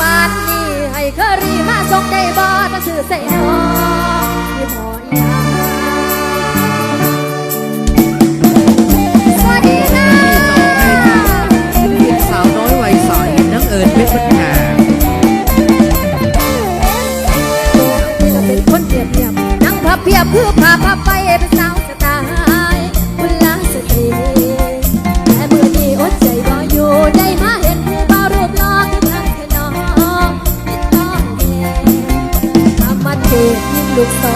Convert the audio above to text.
ปานนี้ให้เคอรี่มาส่งได้บ่ตั้งชื่อใส่น้องที่พอยาวัสดีค่ะเด็กสาวน้อยวัยสนน้งเอิญเนปัญาเป็นคนเงียบเงียบนั่งเพียบคือพาพาไปเป็นสาว Look.